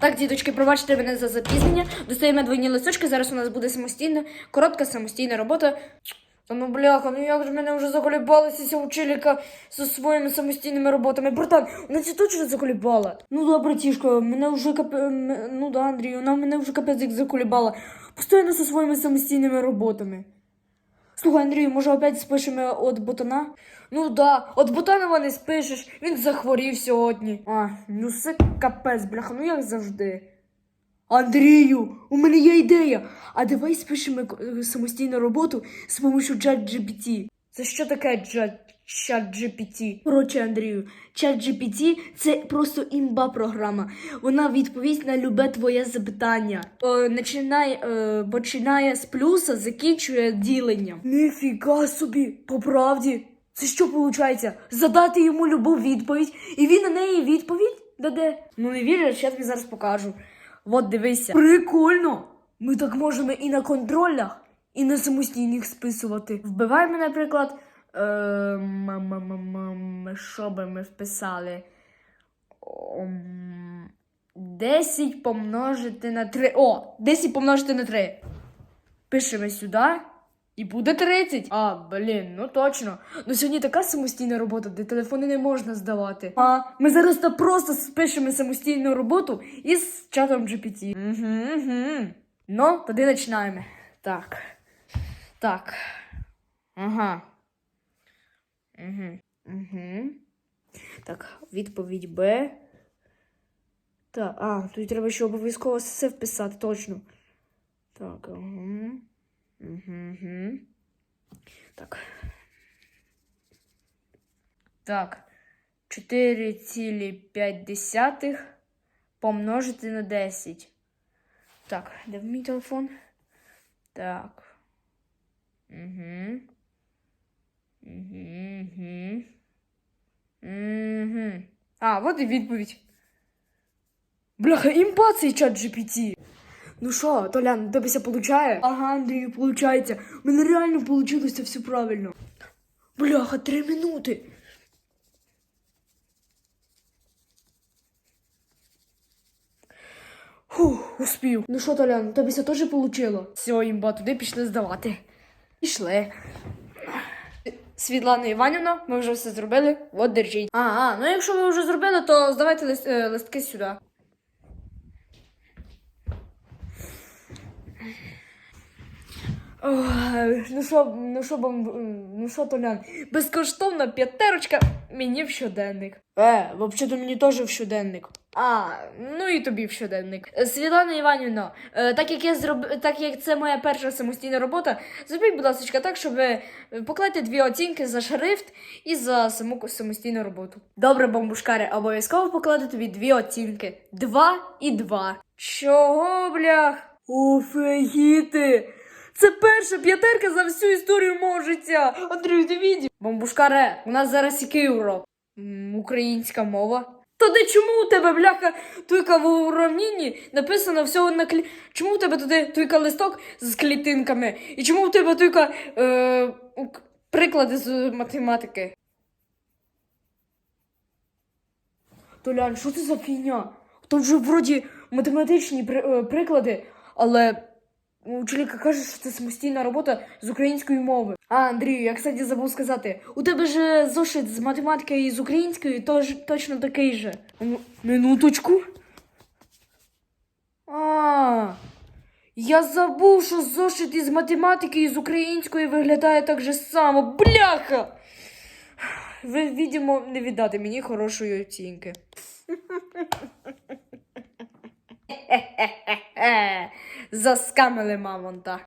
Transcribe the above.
Так, діточки, пробачте мене за запізнення. Достаємо двойні листочки. Зараз у нас буде самостійна, коротка самостійна робота. Та ну бляха, ну як ж мене вже заколібалася ця учителька зі своїми самостійними роботами. Братан, вона це точно заколібала. Ну да, братішка, мене вже капе... Ну да, Андрій, вона мене вже капець як заколібала. Постійно зі своїми самостійними роботами. Слухай, Андрію, може опять спишемо от ботана? Ну да, от ботанова не спишеш, він захворів сьогодні. А, ну це капець, бляха, ну як завжди. Андрію, у мене є ідея. А давай спишемо самостійну роботу з допомогою ChatGPT. Це що таке чат ChatGPT? Коротше, Андрію, ChatGPT – це просто імба програма. Вона відповість на любе твоє запитання. Е, починає, е, починає з плюса, закінчує діленням. Ніфіга собі, по правді. Це що виходить? Задати йому любу відповідь, і він на неї відповідь даде. Ну не віриш, я тобі зараз покажу. От дивися. Прикольно! Ми так можемо і на контролях, і на самостійних списувати. Вбиваємо, наприклад. Е, м- м- м- м- що би ми вписали? 10 помножити на 3. О, 10 помножити на 3. Пишемо сюди. І буде 30. А, блін, ну точно. Ну сьогодні така самостійна робота, де телефони не можна здавати. А ми зараз та просто спишемо самостійну роботу із чатом GPT. Угу, угу. Ну, тоді починаємо. Так. Так. Ага. Угу. Угу. Так, відповідь Б. Так, а, тут треба ще обов'язково все вписати, точно. Так, ага. Угу. Так. Так. 4,5 помножити на 10. Так, де мій телефон? Так. Угу. Угу. Угу. Угу. А, от і відповідь. Бляха, імба цей чат GPT. Ну що, Толян, у тебе все получає? Ага, Андрію, получається. У мене реально вийшло все правильно. Бляха, три минути. Фух, успів. Ну що, Толян, у тебе все теж вийшло? Все, імба, туди пішли здавати. Пішли. Світлана Іванівна, ми вже все зробили. От держіть. А, а, ну якщо ви вже зробили, то здавайте лист, е, листки сюди. Ой, ну що, ну що, бам- ну що, Толян, безкоштовна п'ятерочка мені в щоденник. Е, взагалі-то мені теж в щоденник. А, ну і тобі в щоденник. Е, Світлана Іванівна, е, так як я зроб... так як це моя перша самостійна робота, зробіть, будь ласка, так, щоб ви поклати дві оцінки за шрифт і за саму самостійну роботу. Добре, бамбушкари, обов'язково покладу тобі дві оцінки. Два і два. Чого, блях? Офігіти! Це перша п'ятерка за всю історію мого життя. Андрій, ти відів? Бамбушкаре, у нас зараз який урок? М, Українська мова. Та де чому у тебе, бляха, туйка в уравнінні написано всього на клі... Чому у тебе туди туйка листок з клітинками? І чому у тебе туйка е... ук- приклади з математики? Толян, що це за фігня? Тут вже вроді математичні при- е, приклади, але Учителька каже, що це самостійна робота з української мови. А, Андрію, я, кстати, забув сказати. У тебе ж зошит з математики і з української тож, точно такий же. Минуточку. А, я забув, що зошит із математики і з української виглядає так же само. Бляха! Ви, відомо, не віддати мені хорошої оцінки. Заскамили мамонта.